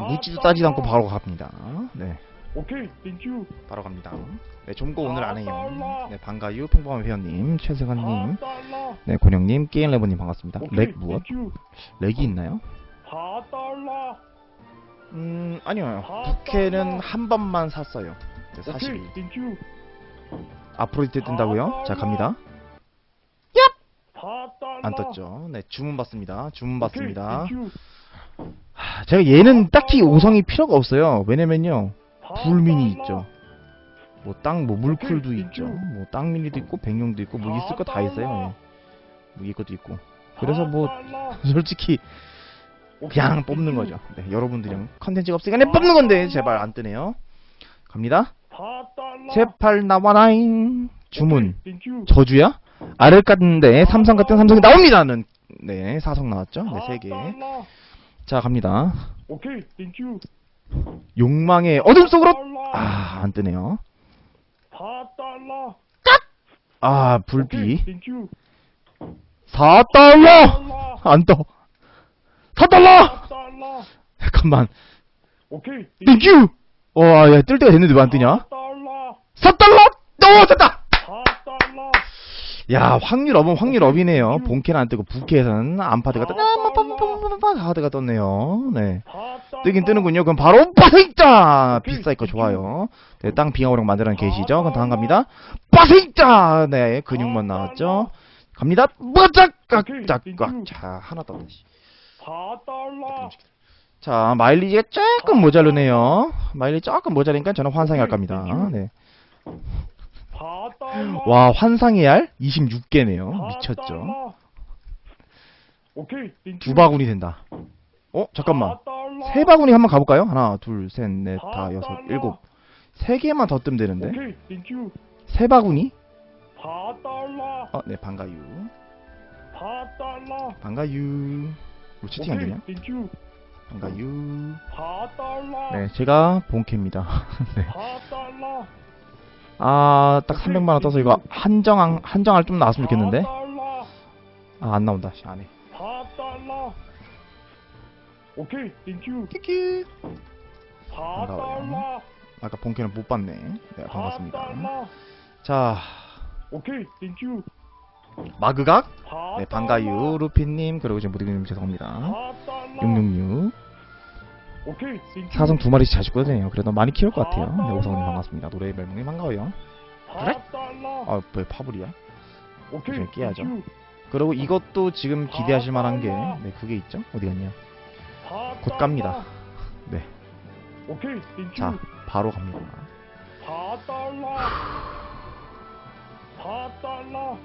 자, 묻지도 따지도 않고 바로 갑니다. 네, 오케이, 땡큐. 바로 갑니다. 네, 좀고 오늘 안 해요. 네, 반가유, 평범한 회원님, 최승환님, 4달러. 네, 권영님, 게임레버님 반갑습니다. 오케이, 렉 무엇? 땡큐. 렉이 있나요? 4달러. 음, 아니요. 부캐는 한 번만 샀어요. 네, 오케이, 42. 땡큐. 앞으로 이때 뜬다고요? 자, 갑니다. 4달러. 안 떴죠. 네, 주문 받습니다. 주문 받습니다. 오케이, 땡큐. 하, 제가 얘는 딱히 5성이 필요가 없어요. 왜냐면요. 불민이 4달러. 있죠. 뭐 땅, 뭐 물쿨도 있죠. 뭐 땅민이도 있고 백룡도 있고 뭐 있을 거 다 있어요. 예. 뭐 이것도 있고. 그래서 뭐 4달러. 솔직히 그냥 뽑는. 거죠. 네, 여러분들이랑 컨텐츠가 없으니까 그냥 뽑는 건데 제발 안 뜨네요. 갑니다. 4달러. 제발 나와라잉. 주문. 저주야? 아를 같은데 삼성 같은 삼성이 나옵니다는 네 사성 나왔죠 네세 개. 4달러. 자 갑니다. 오케이, 땡큐. 욕망의 어둠 속으로 4달러. 아안 뜨네요. 4달러. 아 오케이, 불비 땡큐. 4달러 4달러. 안 떠. 4달러 4달러. 잠깐만 오케이, 땡큐. 와 야 뜰 때가 됐는데 왜 안 뜨냐? 4달러. 4달러 또 됐다. 4달러. 야 확률 업은 확률 업이네요. 땡큐. 본캐는 안 뜨고 부캐에서는 안파드가 떠. 하드가 떴네요. 네. 4달러. 뜨긴 뜨는군요. 그럼 바로 빠세익자 비쌀 거 좋아요. 네, 땅 빙하오령 만들어낸 계시죠. 그럼 다음 갑니다. 빠세익자 네 근육만 나왔죠. 갑니다. 빠짝 깍짝깍 자 하나 더. 4달러. 자 마일리지가 조금 모자르네요. 마일리 조금 모자르니까 저는 환상의 알 겁니다. 네. 4달러. 와 환상의 알 26개네요. 미쳤죠. 4달러. 오케이, 땡큐. 두 바구니 된다. 어 잠깐만. 4달러. 세 바구니 한번 가볼까요? 하나, 둘, 셋, 넷, 다, 여섯, 일곱. 세 개만 더 뜨면 되는데. 세 바구니? 4달러. 어, 네, 반가유. 4달러. 반가유. 우리 채팅 안 되냐? 반가유. 4달러. 네, 제가 본캐입니다. 네. 4달러. 아, 딱 300만원 떠서 이거 한정, 한정할 좀 나왔으면 좋겠는데. 4달러. 아, 안 나온다. 씨, 안 해. 4달러. 오케이, 땡큐. 끼끼. 4달러. 아까 본캐는 못 봤네. 네, 반갑습니다. 4달러. 자, 오케이, 땡큐. 마그각. 4달러. 네, 반가유. 루피님, 그리고 지금 무디님 죄송합니다. 4달러. 666. 사성 두 마리씩 자주 거든요 그래도 많이 키울 것 같아요. 네, 오성님 반갑습니다. 노래 멜몽님 반가워요. 그래? 4달러. 아, 왜 파불이야? 오케이. 땡큐. 그리고 이것도 지금 기대하실 만한 게, 네, 그게 있죠? 어디 갔냐? 곧 갑니다. 네. 오케이. 자, 바로 갑니다. 4달러. 4달러.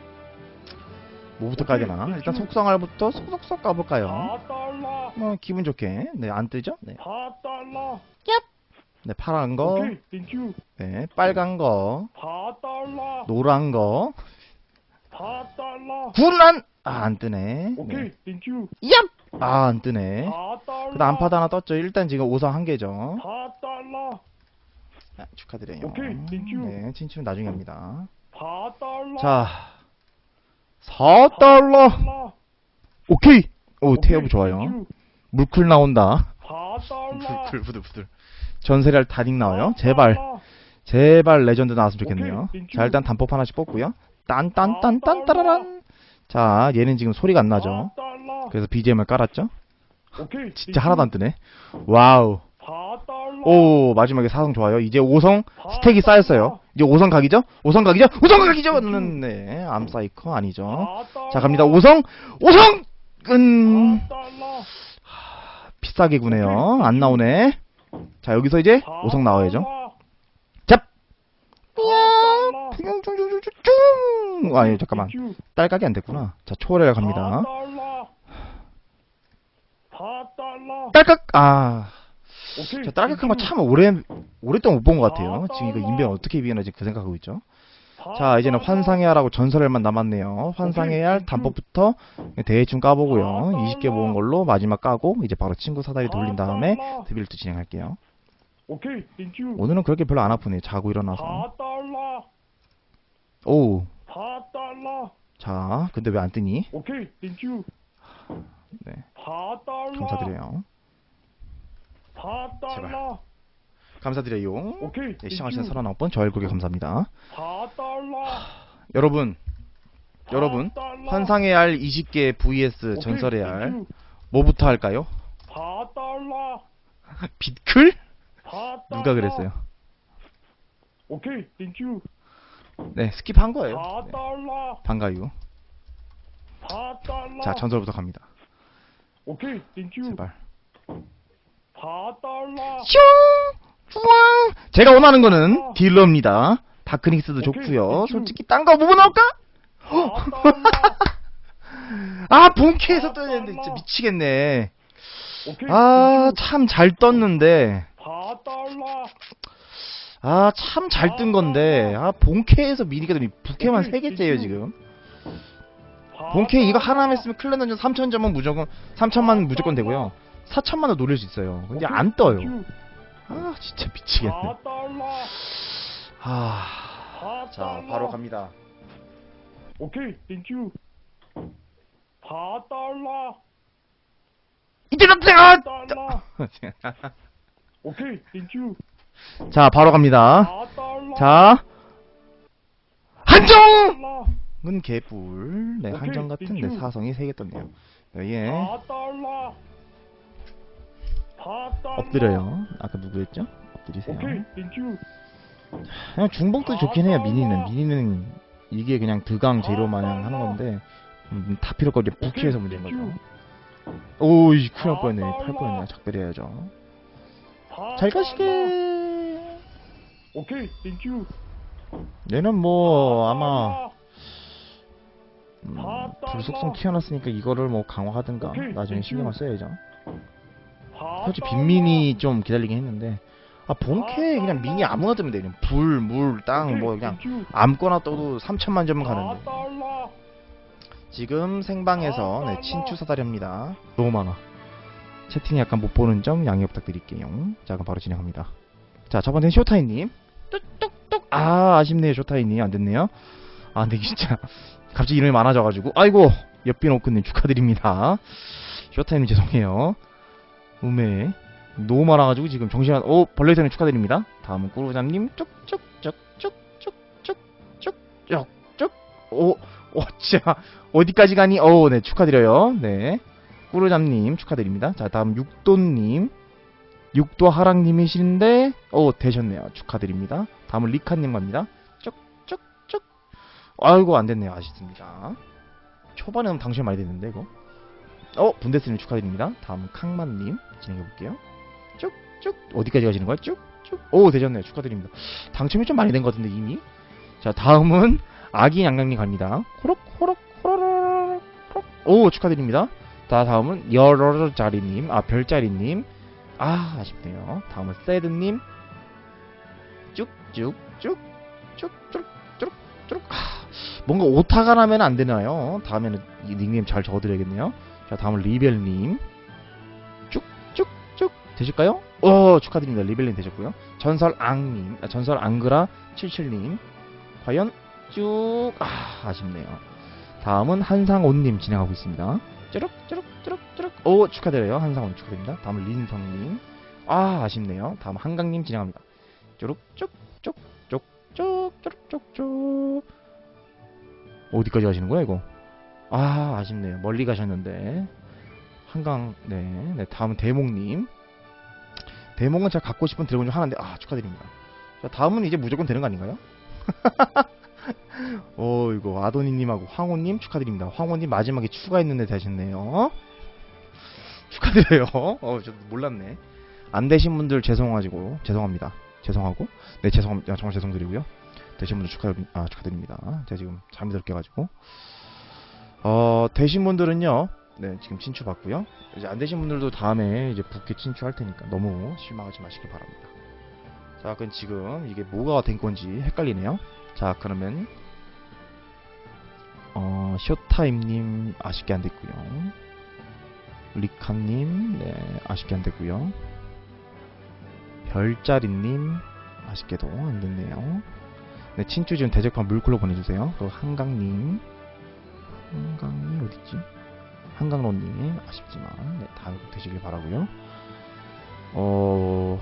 뭐부터 까야 되나? 일단 속성알부터 속속속 까볼까요? 4달러. 뭐, 기분 좋게. 네, 안 뜨죠? 네. 4달러. 네, 파란 거, 오케이, 땡큐. 네, 빨간 거, 4달러. 노란 거, 4달러. 구란! 아, 안 뜨네. 오케이, 네. 얍! 아, 안 뜨네. 4달러. 그 다음 파도 하나 떴죠. 일단 지금 5성 한 개죠. 4달러. 아, 축하드려요. 오케이. 네, 친추는 나중에 합니다. 4달러. 자, 4달러. 4달러. 오케이. 오, 태엽 좋아요. 물쿨 나온다. 4달러. 불, 부들, 부들. 전세랄 다닉 나와요. 제발, 4달러. 제발 레전드 나왔으면 좋겠네요. 자, 일단 단법 하나씩 뽑고요. 딴딴딴딴 따라란. 자, 얘는 지금 소리가 안 나죠. 4달러. 그래서 BGM을 깔았죠. 오케이. 진짜 하나도 안 뜨네. 와우. 4달러. 오, 마지막에 사성 좋아요. 이제 5성 스택이 쌓였어요. 이제 5성 각이죠? 5성 각이죠? 5성 각이죠? 는 네, 암사이커 아니죠. 4달러. 자, 갑니다. 5성! 5성! 은 4달러. 비싸게 구네요. 안 나오네. 자, 여기서 이제 5성 나와야죠. 잡! 4달러. 퉁퉁퉁퉁퉁! 아니, 잠깐만. 딸깍이 안 됐구나. 자, 초월에 갑니다. 4달러. 4달러. 딸깍! 아. 자, 딸깍한 거. 참 오래, 오랫동안 못 본 것 같아요. 지금 이거 인변 어떻게 비변하지 그 생각하고 있죠. 자, 이제는 4달러. 환상의 알하고 전설의 알만 남았네요. 환상의 알 단법부터 대충 까보고요. 아, 20개 모은 걸로 마지막 까고 이제 바로 친구 사다리 돌린 다음에 4달러. 드빌트 진행할게요. 오케이. 땡큐. 오늘은 그렇게 별로 안 아프네요. 자고 일어나서. 4달러. 오, 4달러. 자, 근데 왜 안 뜨니? 오케이. 땡큐. 네, 4달러. 감사드려요. 4달러. 감사드려요. 오케이. 네, 시청하신 땡큐. 39번 저일 고개 감사합니다. 4달러. 여러분, 여러분, 4달러. 환상의 알 20개 vs 오케이, 전설의 알. 뭐부터 할까요? 4달러. 빛클? 4달러. 누가 그랬어요? 오케이. 땡큐. 네, 스킵한 거예요. 네, 4달러. 반가유. 4달러. 자, 전설부터 갑니다. 오케이. 땡큐. 제발. 4달러. 슝! 쭈왕! 제가 원하는 거는 딜러입니다. 다크닉스도 좋고요. 솔직히 딴 거 뭐 나올까? 4달러. 아, 본캐에서 떠야 되는데 진짜 미치겠네. 오케이. 아. 참 잘 떴는데. 4달러. 아, 참 잘 뜬 건데. 아, 본캐에서 미니가 되니 부캐만 오케이, 3개째예요, 땡큐. 지금. 본캐 이거 하나 했으면 클랜 던전 3,000점은 무조건 3,000만 무조건 되고요. 4,000만도 노릴 수 있어요. 근데 오케이, 안 떠요. 땡큐. 아, 진짜 미치겠네. 4달러. 아. 4달러. 자, 바로 갑니다. 오케이. 땡큐. 4달러. 이때! 4달러. 오케이. 땡큐. 자, 바로 갑니다. 4달러. 자, 한정! 4달러. 은 개뿔. 네, 오케이, 한정 같은데 땡큐. 사성이 3개 떴네요. 네, 예. 4달러. 4달러. 엎드려요. 아까 누구였죠? 엎드리세요. 그냥 중복도 좋긴 해요, 미니는. 미니는 이게 그냥 드강 재료 마냥 하는 건데, 음, 다 필요 없고, 이제 부캐에서 문제인 거죠. 오이, 큰일 날 뻔했네. 팔 뻔했네. 작별해야죠. 잘 4달러. 가시게! 오케이. 땡큐. 얘는 뭐, 아마, 4달러. 음, 다 불속성. 키워놨으니까 이거를 뭐 강화하든가, 나중에. 신경을 써야죠. 4달러. 솔직히 빈민이 좀 기다리긴 했는데, 아, 본캐 그냥 미니 아무나 뜨면 돼. 그냥 불, 물, 땅, 뭐 그냥. 아무거나 떠도 3천만 점은 가는데. 4달러. 지금 생방에서 아, 네. 친추 사다리입니다. 너무 많아. 채팅 약간 못 보는 점 양해 부탁드릴게요. 자, 그럼 바로 진행합니다. 자, 첫 번째는 쇼타이님. 뚝뚝뚝. 아, 아쉽네요, 쇼타이님. 안 됐네요. 아, 근데 진짜 갑자기 이름이 많아져가지고. 아이고, 옆빈 오크님 축하드립니다. 쇼타이님 죄송해요. 음에 너무 많아가지고 지금 정신 안. 오, 벌레이터님 축하드립니다. 다음은 꾸루잠님. 쭉쭉쭉쭉쭉쭉쭉쭉. 오, 오, 진짜 어디까지 가니? 어, 네 축하드려요. 네, 꾸루잠님 축하드립니다. 자, 다음 육도님, 육도 하랑님이신데, 오 되셨네요. 축하드립니다. 다음은 리카님 갑니다. 쭉쭉쭉. 아이고 안 됐네요. 아쉽습니다. 초반에는 당신 많이 됐는데 이거. 어, 분데스님 축하드립니다. 다음은 캉만님 진행해 볼게요. 쭉 쭉 어디까지 가시는 거야? 쭉 쭉. 오 되셨네요. 축하드립니다. 당첨이 좀 많이 된 것 같은데 이미. 자, 다음은 아기 양양님 갑니다. 호록 호록 호로록 호록. 오 축하드립니다. 자 다음은 여러자리님, 아 별자리님. 아 아쉽네요. 다음은 세드님. 쭉 쭉 쭉 쭉 쭉 쭉 쭉. 아, 뭔가 오타가 나면 안 되나요? 다음에는 이 닉네임 잘 적어드려야겠네요. 자 다음은 리벨님. 쭉쭉쭉 되실까요? 오 축하드립니다. 리벨님 되셨고요. 전설 앙님, 아, 전설 앙그라 77님. 과연 쭉 아, 아쉽네요. 다음은 한상온님 진행하고 있습니다. 쭈룩 쭈룩 쭈룩 쭈룩 오 축하드려요. 한상온 축하드립니다. 다음은 린성님. 아 아쉽네요. 다음 한강님 진행합니다. 쭈룩 쭉 쭉 쭉쭉쭉쭉쭉 어디까지 가시는 거야 이거? 아 아쉽네요. 멀리 가셨는데 한강 네, 네 다음은 대목님. 대목은 제가 갖고 싶은 드래곤 중 하나인데 아 축하드립니다. 자 다음은 이제 무조건 되는 거 아닌가요? 어 이거 아도니님하고 황호님 축하드립니다. 황호님 마지막에 추가했는데 되셨네요. 축하드려요. 어 저도 몰랐네. 안 되신 분들 죄송하지고 죄송합니다. 죄송하고 네 죄송합니다. 정말 죄송드리고요. 되신 분들 축하 아 축하드립니다. 제가 지금 잠이 들게 가지고 어 되신 분들은요. 네 지금 친추 받고요. 이제 안 되신 분들도 다음에 이제 부캐 친추할 테니까 너무 실망하지 마시기 바랍니다. 자 그럼 지금 이게 뭐가 된 건지 헷갈리네요. 자 그러면 어 쇼타임님 아쉽게 안 됐고요. 리카님 네 아쉽게 안 됐고요. 별자리님 아쉽게도 안 됐네요. 네 친추 지금 대적판 물쿨로 보내주세요. 또 한강님 한강님 어딨지? 한강로님 아쉽지만 네, 다음 꼭 되시길 바라고요. 어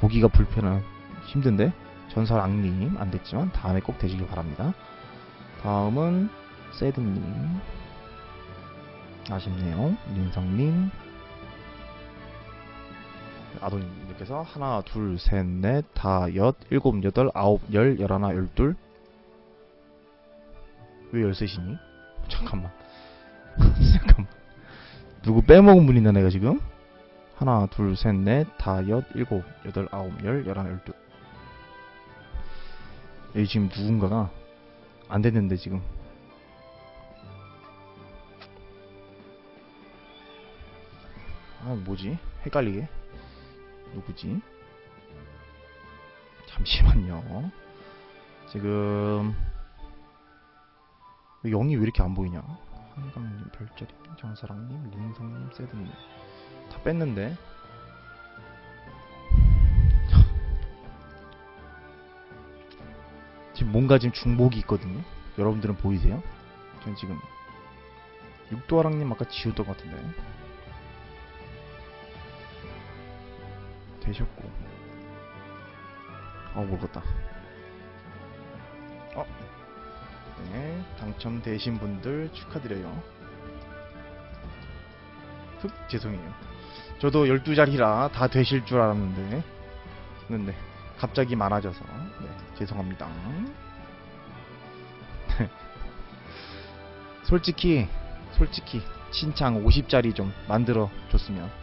보기가 불편한 힘든데 전설 악님 안 됐지만 다음에 꼭 되시길 바랍니다. 다음은 세드님 아쉽네요. 윤성님 아도님께서 하나 둘 셋 넷 다섯 일곱 여덟 아홉 열 열하나 열둘 왜 열셋이니? 잠깐만. 잠깐만. 누구 빼먹은 분이나 내가 지금? 하나 둘 셋 넷 다섯 일곱 여덟 아홉 열 열하나 열둘 여기 지금 누군가가 안 됐는데 지금. 아 뭐지? 헷갈리게. 누구지? 잠시만요. 지금 왜 영이 왜 이렇게 안 보이냐? 한강님 별자리 정사랑님 린성님 세드님. 다 뺐는데. 지금 뭔가 지금 중복이 있거든요? 여러분들은 보이세요? 저는 지금 육도아랑님 아까 지웠던 것 같은데. 되셨고. 어 모르겠다 네 당첨되신 분들 축하드려요. 흑 죄송해요. 저도 12자리라 다 되실 줄 알았는데 근데 갑자기 많아져서. 네 죄송합니다. 솔직히 솔직히 신창 50짜리 좀 만들어 줬으면